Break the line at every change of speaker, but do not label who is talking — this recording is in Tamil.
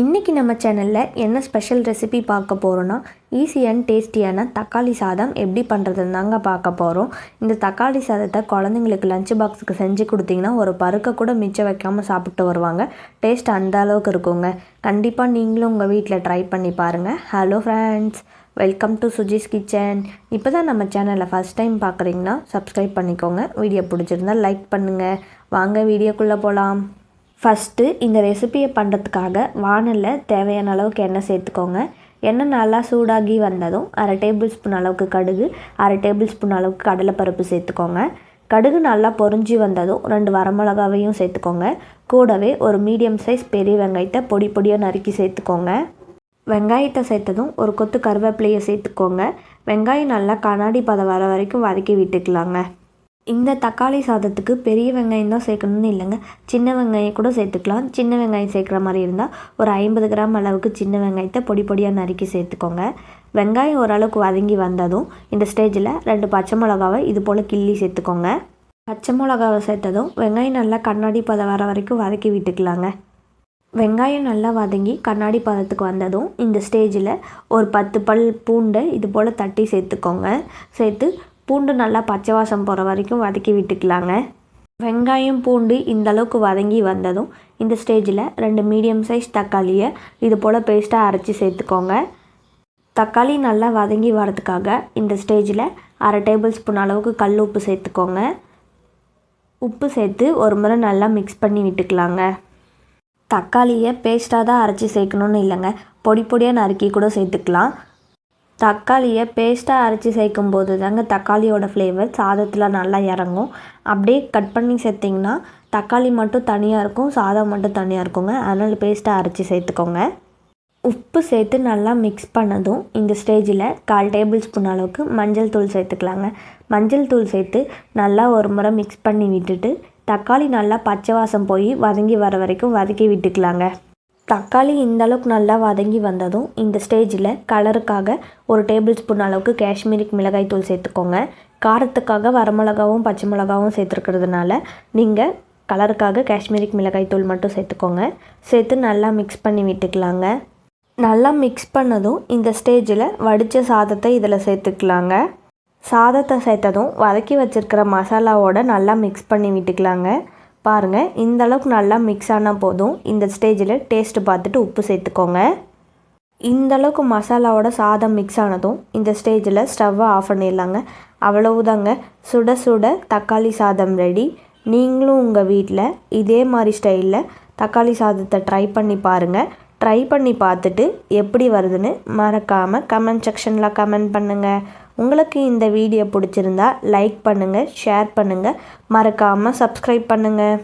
இன்றைக்கி நம்ம சேனலில் என்ன ஸ்பெஷல் ரெசிபி பார்க்க போகிறோன்னா ஈஸி அண்ட் டேஸ்டியான தக்காளி சாதம் எப்படி பண்ணுறதுன்னு தாங்க பார்க்க போகிறோம் இந்த தக்காளி சாதத்தை குழந்தைங்களுக்கு லஞ்ச் பாக்ஸுக்கு செஞ்சு கொடுத்தீங்கன்னா ஒரு பருக்க கூட மிச்சம் வைக்காமல் சாப்பிட்டு வருவாங்க. டேஸ்ட் அந்த அளவுக்கு இருக்குங்க. கண்டிப்பாக நீங்களும் உங்கள் வீட்டில் ட்ரை பண்ணி பாருங்கள் hello friends welcome to Suji's kitchen இப்போ தான் நம்ம சேனலில் ஃபஸ்ட் டைம் பார்க்குறீங்கன்னா சப்ஸ்கிரைப் பண்ணிக்கோங்க. வீடியோ பிடிச்சிருந்தா லைக் பண்ணுங்கள் வாங்க வீடியோக்குள்ளே போகலாம் ஃபஸ்ட்டு இந்த ரெசிபியை பண்ணுறதுக்காக வானலில் தேவையான அளவுக்கு எண்ணெய் சேர்த்துக்கோங்க. எண்ணெய் நல்லா சூடாகி வந்ததும் அரை டேபிள் ஸ்பூன் அளவுக்கு கடுகு அரை டேபிள் ஸ்பூன் அளவுக்கு கடலைப்பருப்பு சேர்த்துக்கோங்க. கடுகு நல்லா பொறிஞ்சி வந்ததும் ரெண்டு வரமிளகாவையும் சேர்த்துக்கோங்க. கூடவே ஒரு மீடியம் சைஸ் பெரிய வெங்காயத்தை பொடி பொடியாக நறுக்கி சேர்த்துக்கோங்க. வெங்காயத்தை சேர்த்ததும் ஒரு கொத்து கருவேப்பிலையை சேர்த்துக்கோங்க. வெங்காயம் நல்லா கண்ணாடி பதம் வர வரைக்கும் வதக்கி விட்டுக்கலாங்க. இந்த தக்காளி சாதத்துக்கு பெரிய வெங்காயம் தான் சேர்க்கணும்னு இல்லைங்க. சின்ன வெங்காயம் கூட சேர்த்துக்கலாம். சின்ன வெங்காயம் சேர்க்குற மாதிரி இருந்தால் ஒரு ஐம்பது கிராம் அளவுக்கு சின்ன வெங்காயத்தை பொடி பொடியாக நறுக்கி சேர்த்துக்கோங்க. வெங்காயம் ஓரளவுக்கு வதங்கி வந்ததும் இந்த ஸ்டேஜில் ரெண்டு பச்சை மிளகாவை இது போல் கிள்ளி சேர்த்துக்கோங்க. பச்சை மிளகாவை சேர்த்ததும் வெங்காயம் நல்லா கண்ணாடி பதம் வர வரைக்கும் வதக்கி விட்டுக்கலாங்க. வெங்காயம் நல்லா வதங்கி கண்ணாடி பதத்துக்கு வந்ததும் இந்த ஸ்டேஜில் ஒரு பத்து பல் பூண்டை இது போல் தட்டி சேர்த்துக்கோங்க. சேர்த்து பூண்டு நல்லா பச்சை வாசம் போகிற வரைக்கும் வதக்கி விட்டுக்கலாங்க. வெங்காயம் பூண்டு இந்த அளவுக்கு வதங்கி வந்ததும் இந்த ஸ்டேஜில் ரெண்டு மீடியம் சைஸ் தக்காளியை இது போல் பேஸ்ட்டாக அரைச்சி சேர்த்துக்கோங்க. தக்காளி நல்லா வதங்கி வரதுக்காக இந்த ஸ்டேஜில் அரை டேபிள் ஸ்பூன் அளவுக்கு கல் உப்பு சேர்த்துக்கோங்க. உப்பு சேர்த்து ஒரு முறை நல்லா மிக்ஸ் பண்ணி விட்டுக்கலாங்க. தக்காளியை பேஸ்ட்டாக தான் அரைச்சி சேர்க்கணுன்னு இல்லைங்க. பொடி பொடியாக நறுக்கி கூட சேர்த்துக்கலாம். தக்காளியை பேஸ்ட்டாக அரைச்சி சேர்க்கும் போது தாங்க தக்காளியோட ஃப்ளேவர் சாதத்தில் நல்லா இறங்கும். அப்படியே கட் பண்ணி சேர்த்திங்கன்னா தக்காளி மட்டும் தனியாக இருக்கும் சாதம் மட்டும் தனியாக இருக்குங்க. அதனால் பேஸ்ட்டாக அரைச்சி சேர்த்துக்கோங்க. உப்பு சேர்த்து நல்லா மிக்ஸ் பண்ணதும் இந்த ஸ்டேஜில் கால் டேபிள் ஸ்பூன் அளவுக்கு மஞ்சள் தூள் சேர்த்துக்கலாங்க. மஞ்சள் தூள் சேர்த்து நல்லா ஒரு முறை மிக்ஸ் பண்ணி விட்டுட்டு தக்காளி நல்லா பச்சை வாசம் போய் வதங்கி வர வரைக்கும் வதக்கி விட்டுக்கலாங்க. தக்காளி இந்த அளவுக்கு நல்லா வதங்கி வந்ததும் இந்த ஸ்டேஜில் கலருக்காக ஒரு டேபிள் ஸ்பூன் அளவுக்கு காஷ்மீரிக் மிளகாய் தூள் சேர்த்துக்கோங்க. காரத்துக்காக வரமிளகாவும் பச்சை மிளகாவும் சேர்த்துருக்கிறதுனால நீங்கள் கலருக்காக காஷ்மீரிக் மிளகாய் தூள் மட்டும் சேர்த்துக்கோங்க. சேர்த்து நல்லா மிக்ஸ் பண்ணி விட்டுக்கலாங்க. நல்லா மிக்ஸ் பண்ணதும் இந்த ஸ்டேஜில் வடித்த சாதத்தை இதில் சேர்த்துக்கலாங்க. சாதத்தை சேர்த்ததும் வதக்கி வச்சுருக்கிற மசாலாவோட நல்லா மிக்ஸ் பண்ணி விட்டுக்கலாங்க. பாருங்கள் இந்த அளவுக்கு நல்லா மிக்ஸ் ஆனால் போதும். இந்த ஸ்டேஜில் டேஸ்ட்டு பார்த்துட்டு உப்பு சேர்த்துக்கோங்க. இந்த அளவுக்கு மசாலாவோட சாதம் மிக்ஸ் ஆனதும் இந்த ஸ்டேஜில் ஸ்டவ்வை ஆஃப் பண்ணிடலாங்க. அவ்வளவுதாங்க. சுட சுட தக்காளி சாதம் ரெடி நீங்களும் உங்கள் வீட்டில் இதே மாதிரி ஸ்டைலில் தக்காளி சாதத்தை ட்ரை பண்ணி பாருங்கள் ட்ரை பண்ணி பார்த்துட்டு எப்படி வருதுன்னு மறக்காமல் கமெண்ட் செக்ஷனில் கமெண்ட் பண்ணுங்கள் உங்களுக்கு இந்த வீடியோ பிடிச்சிருந்தா லைக் பண்ணுங்கள் ஷேர் பண்ணுங்கள் மறக்காமல் சப்ஸ்கிரைப் பண்ணுங்கள்